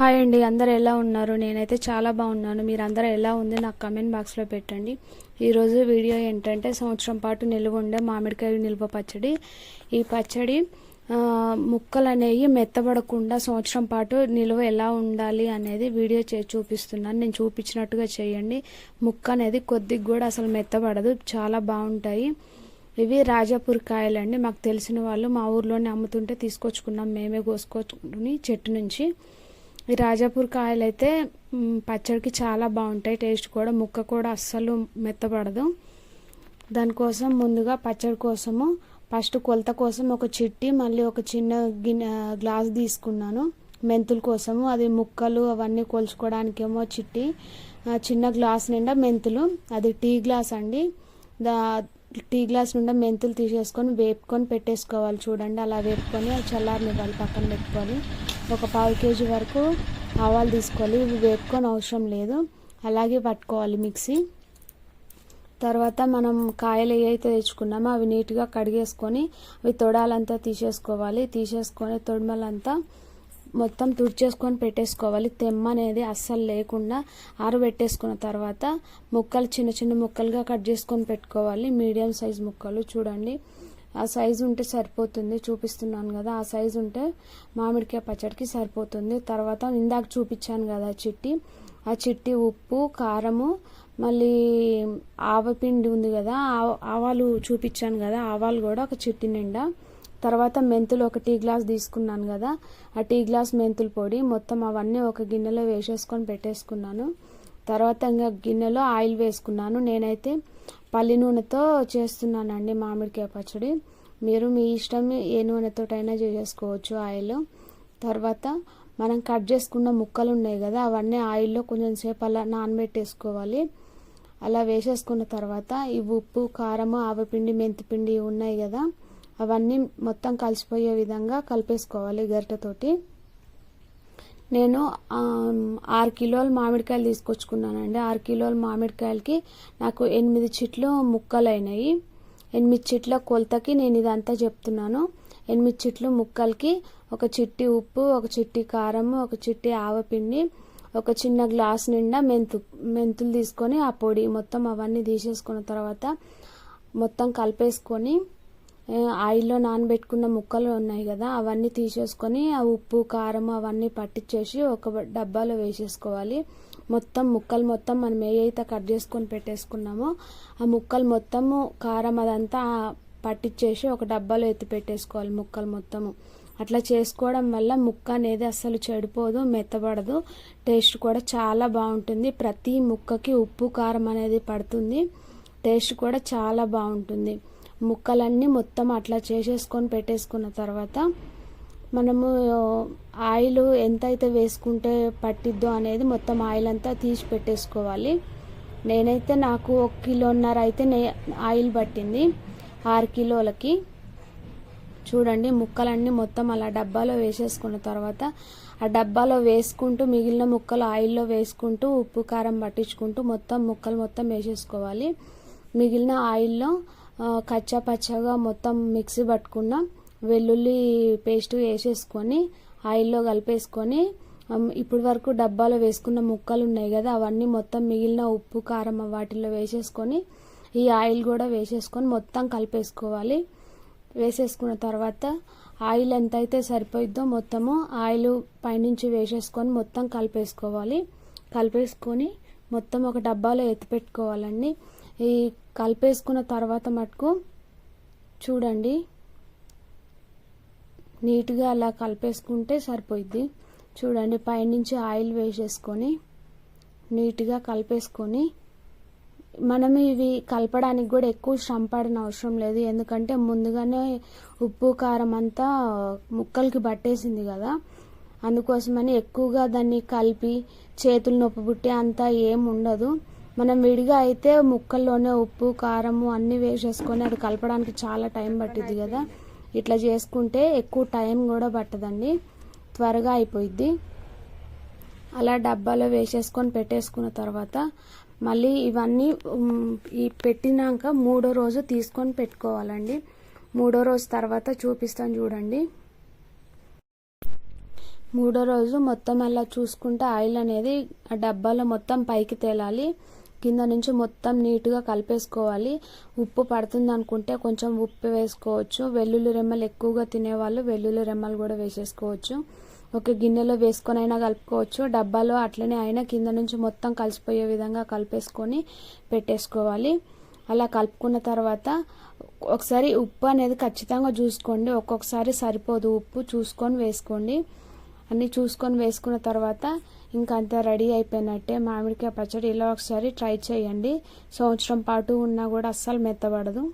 Hi అండి అందరు ఎలా ఉన్నారు? నేనైతే చాలా బాగున్నాను. మీరు ఎలా ఉంది? నాకు కమెంట్ బాక్స్లో పెట్టండి. ఈరోజు వీడియో ఏంటంటే సంవత్సరం పాటు నిల్వ ఉండే మామిడికాయ నిల్వ పచ్చడి. ఈ పచ్చడి ముక్కలు అనేవి మెత్తబడకుండా సంవత్సరం పాటు నిల్వ ఎలా ఉండాలి అనేది వీడియో చే చూపిస్తున్నాను. నేను చూపించినట్టుగా చేయండి. ముక్క అనేది కొద్దిగా కూడా అసలు మెత్తబడదు. చాలా బాగుంటాయి. ఇవి రాజాపూర్ కాయలండి. మాకు తెలిసిన వాళ్ళు మా ఊర్లోనే అమ్ముతుంటే తీసుకొచ్చుకున్నాం. మేమే కోసుకొచ్చుకుని చెట్టు నుంచి. ఈ రాజాపూర్ కాయలు అయితే పచ్చడికి చాలా బాగుంటాయి. టేస్ట్ కూడా ముక్క కూడా అస్సలు మెత్తపడదు. దానికోసం ముందుగా పచ్చడి కోసము ఫస్ట్ కొలత కోసం ఒక చిట్టి మళ్ళీ ఒక చిన్న గిన్నె గ్లాస్ తీసుకున్నాను. మెంతుల కోసము అది ముక్కలు అవన్నీ కొలుచుకోవడానికేమో చిట్టి చిన్న గ్లాస్ నిండా మెంతులు. అది టీ గ్లాస్ అండి. దా టీ గ్లాస్ నిండా మెంతులు తీసేసుకొని వేపుకొని పెట్టేసుకోవాలి చూడండి. అలా వేపుకొని అది చల్లారనివ్వాలి పక్కన పెట్టుకొని. ఒక పావు కేజీ వరకు ఆవాలు తీసుకోవాలి ఇవి వేపుకొని అవసరం లేదు. అలాగే పట్టుకోవాలి మిక్సీ. తర్వాత మనం కాయలు ఏవైతే తెచ్చుకున్నామో అవి నీట్గా కడిగేసుకొని అవి తొడాలంతా తీసేసుకోవాలి. తీసేసుకొని తొడమలంతా మొత్తం తుడిచేసుకొని పెట్టేసుకోవాలి. తెమ్మ అనేది అస్సలు లేకుండా ఆరబెట్టేసుకున్న తర్వాత ముక్కలు చిన్న చిన్న ముక్కలుగా కట్ చేసుకొని పెట్టుకోవాలి. మీడియం సైజ్ ముక్కలు చూడండి. ఆ సైజు ఉంటే సరిపోతుంది చూపిస్తున్నాను కదా ఆ సైజు ఉంటే మామిడికాయ పచ్చడికి సరిపోతుంది. తర్వాత ఇందాక చూపించాను కదా చిట్టి ఆ చిట్టి ఉప్పు కారము మళ్ళీ ఆవపిండి ఉంది కదా ఆ- ఆవాలు చూపించాను కదా ఆవాలు కూడా ఒక చిట్టి నిండా. తర్వాత మెంతులు ఒక టీ గ్లాస్ తీసుకున్నాను కదా ఆ టీ గ్లాస్ మెంతుల పొడి మొత్తం అవన్నీ ఒక గిన్నెలో వేసేసుకొని పెట్టేసుకున్నాను. తర్వాత ఇంకా గిన్నెలో ఆయిల్ వేసుకున్నాను. నేనైతే పల్లి నూనెతో చేస్తున్నానండి మామిడికాయ పచ్చడి. మీరు మీ ఇష్టం ఏ నూనెతోటైనా చేసేసుకోవచ్చు ఆయిల్. తర్వాత మనం కట్ చేసుకున్న ముక్కలు ఉన్నాయి కదా అవన్నీ ఆయిల్లో కొంచెం సేపు అలా నానబెట్టేసుకోవాలి. అలా వేసేసుకున్న తర్వాత ఈ ఉప్పు కారము ఆవపిండి మెంతిపిండి ఉన్నాయి కదా అవన్నీ మొత్తం కలిసిపోయే విధంగా కలిపేసుకోవాలి గరిటెతోటి. నేను ఆరు కిలోల మామిడికాయలు తీసుకొచ్చుకున్నానండి. ఆరు కిలోల మామిడికాయలకి నాకు ఎనిమిది చిట్లు ముక్కలు అయినాయి ఎనిమిది చిట్ల కొలతకి నేను ఇదంతా చెప్తున్నాను. ఎనిమిది చిట్లు ముక్కలకి ఒక చిట్టి ఉప్పు ఒక చిట్టి కారము ఒక చిట్టి ఆవపిండి ఒక చిన్న గ్లాస్ నిండా మెంతు మెంతులు తీసుకొని ఆ పొడి మొత్తం అవన్నీ తీసేసుకున్న తర్వాత మొత్తం కలిపేసుకొని ఆయిల్లో నానబెట్టుకున్న ముక్కలు ఉన్నాయి కదా అవన్నీ తీసేసుకొని ఆ ఉప్పు కారం అవన్నీ పట్టించేసి ఒక డబ్బాలో వేసేసుకోవాలి. మొత్తం ముక్కలు మొత్తం మనం ఏ అయితే కట్ చేసుకొని పెట్టేసుకున్నామో ఆ ముక్కలు మొత్తము కారం అదంతా పట్టించేసి ఒక డబ్బాలో ఎత్తి పెట్టేసుకోవాలి ముక్కలు మొత్తము. అట్లా చేసుకోవడం వల్ల ముక్క అనేది అస్సలు చెడిపోదు మెత్తబడదు. టేస్ట్ కూడా చాలా బాగుంటుంది. ప్రతి ముక్కకి ఉప్పు కారం అనేది పడుతుంది. టేస్ట్ కూడా చాలా బాగుంటుంది. ముక్కలన్నీ మొత్తం అట్లా చేసేసుకొని పెట్టేసుకున్న తర్వాత మనము ఆయిల్ ఎంత అయితే వేసుకుంటే పట్టిద్దో అనేది మొత్తం ఆయిల్ అంతా తీసి పెట్టేసుకోవాలి. నేనైతే నాకు ఒక కిలోన్నర అయితే నే ఆయిల్ పట్టింది ఆరు కిలోలకి. చూడండి ముక్కలన్నీ మొత్తం అలా డబ్బాలో వేసేసుకున్న తర్వాత ఆ డబ్బాలో వేసుకుంటూ మిగిలిన ముక్కలు ఆయిల్లో వేసుకుంటూ ఉప్పు కారం పట్టించుకుంటూ మొత్తం ముక్కలు మొత్తం వేసేసుకోవాలి. మిగిలిన ఆయిల్లో కచ్చా పచ్చగా మొత్తం మిక్సీ పట్టుకున్న వెల్లుల్లి పేస్ట్ వేసేసుకొని ఆయిల్లో కలిపేసుకొని అమ్, ఇప్పటి వరకు డబ్బాలో వేసుకున్న ముక్కలు ఉన్నాయి కదా అవన్నీ మొత్తం మిగిలిన ఉప్పు కారం వాటిల్లో వేసేసుకొని ఈ ఆయిల్ కూడా వేసేసుకొని మొత్తం కలిపేసుకోవాలి. వేసేసుకున్న తర్వాత ఆయిల్ ఎంత అయితే సరిపోయిద్దో మొత్తము ఆయిల్ పైనుంచి వేసేసుకొని మొత్తం కలిపేసుకోవాలి. కలిపేసుకొని మొత్తం ఒక డబ్బాలో ఎత్తి పెట్టుకోవాలండి ఈ కలిపేసుకున్న తర్వాత మటుకు చూడండి. నీట్గా అలా కలిపేసుకుంటే సరిపోయిద్ది. చూడండి పైనుంచి ఆయిల్ వేసేసుకొని నీట్గా కలిపేసుకొని మనం ఇవి కలపడానికి కూడా ఎక్కువ శ్రమ పడిన అవసరం లేదు. ఎందుకంటే ముందుగానే ఉప్పు కారం అంతా ముక్కలకి పట్టేసింది కదా. అందుకోసమని ఎక్కువగా దాన్ని కలిపి చేతులు నొప్పి పుట్టే అంతా ఏం ఉండదు. మనం విడిగా అయితే ముక్కల్లోనే ఉప్పు కారము అన్నీ వేసేసుకొని అది కలపడానికి చాలా టైం పట్టిద్ది కదా. ఇట్లా చేసుకుంటే ఎక్కువ టైం కూడా పట్టదండి. త్వరగా అయిపోయిద్ది. అలా డబ్బాలో వేసేసుకొని పెట్టేసుకున్న తర్వాత మళ్ళీ ఇవన్నీ ఈ పెట్టినాక మూడో రోజు తీసుకొని పెట్టుకోవాలండి. మూడో రోజు తర్వాత చూపిస్తాను చూడండి. మూడో రోజు మొత్తం అలా చూసుకుంటే ఆయిల్ అనేది ఆ డబ్బాలో మొత్తం పైకి తేలాలి. కింద నుంచి మొత్తం నీట్గా కలిపేసుకోవాలి. ఉప్పు పడుతుంది అనుకుంటే కొంచెం ఉప్పు వేసుకోవచ్చు. వెల్లుల్లి రెమ్మలు ఎక్కువగా తినేవాళ్ళు వెల్లుల్లి రెమ్మలు కూడా వేసేసుకోవచ్చు. ఒక గిన్నెలో వేసుకొని అయినా కలుపుకోవచ్చు. డబ్బాలో అట్లనే అయినా కింద నుంచి మొత్తం కలిసిపోయే విధంగా కలిపేసుకొని పెట్టేసుకోవాలి. అలా కలుపుకున్న తర్వాత ఒకసారి ఉప్పు అనేది ఖచ్చితంగా చూసుకోండి. ఒక్కొక్కసారి సరిపోదు ఉప్పు చూసుకొని వేసుకోండి. అన్నీ చూసుకొని వేసుకున్న తర్వాత ఇంకా అంతా రెడీ అయిపోయినట్టే మామిడికాయ పచ్చడి ఇలా ఒకసారి ట్రై చేయండి. సంవత్సరం పాటు ఉన్నా కూడా అస్సలు మెత్తబడదు.